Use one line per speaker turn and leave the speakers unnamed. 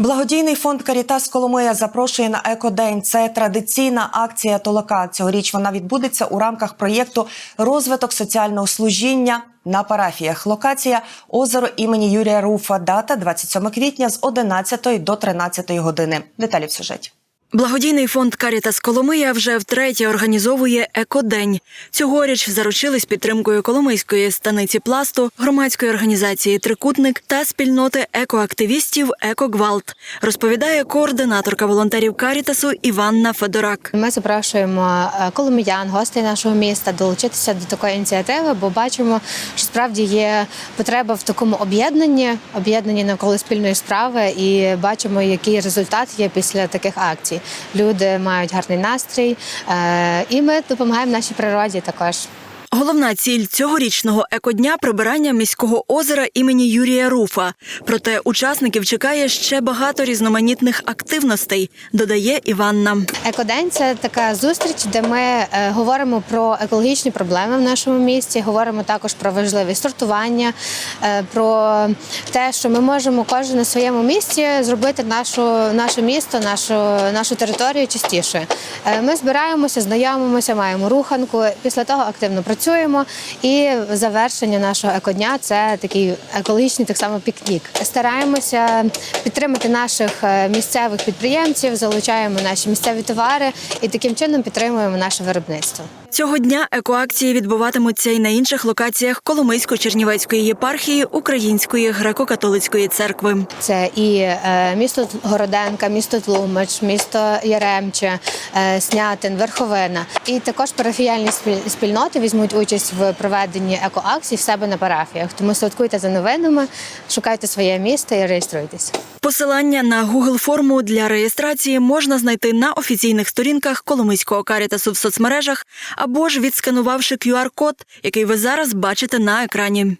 Благодійний фонд Карітас Коломия запрошує на екодень. Це традиційна акція Толока. Цьогоріч вона відбудеться у рамках проєкту Розвиток соціального служіння на парафіях. Локація озеро імені Юрія Руфа. Дата 27 квітня з 11 до 13 години. Деталі в сюжеті.
Благодійний фонд Карітас Коломия вже втретє організовує екодень. Цьогоріч заручились підтримкою Коломийської станиці пласту, громадської організації Трикутник та спільноти екоактивістів Екогвалт, розповідає координаторка волонтерів Карітасу Іванна Федорак.
Ми запрошуємо е, коломиян, гостей нашого міста долучитися до такої ініціативи, бо бачимо, що справді є потреба в такому об'єднанні, об'єднанні навколо спільної справи, і бачимо, який результат є після таких акцій. Люди мають гарний настрій, е, і ми допомагаємо нашій природі також.
Головна ціль цьогорічного екодня прибирання міського озера імені Юрія Руфа. Проте учасників чекає ще багато різноманітних активностей, додає Іванна.
Екодень це така зустріч, де ми е, говоримо про екологічні проблеми в нашому місті. Говоримо також про важливість сортування, е, про те, що ми можемо кожен на своєму місці зробити нашу наше місто, нашу нашу територію чистішою. Е, Ми збираємося, знайомимося, маємо руханку. Після того активно працюємо. І завершення нашого екодня це такий екологічний так само пікнік. Стараємося підтримати наших е, місцевих підприємців, залучаємо наші місцеві товари і таким чином підтримуємо наше виробництво.
Цього дня екоакції відбуватимуться і на інших локаціях Коломийсько-Чернівецької єпархії Української греко-католицької церкви.
Це і е, місто Городенка, місто Тлумач, місто Яремче, е, Снятин, Верховина. І також парафіяльні спіль- спільноти візьмуть участь в проведенні екоакцій в себе на парафіях. Тому слідкуйте за новинами, шукайте своє місто і реєструйтесь.
Посилання на Google форму для реєстрації можна знайти на офіційних сторінках Коломийського карітасу в соцмережах або ж відсканувавши QR-код, який ви зараз бачите на екрані.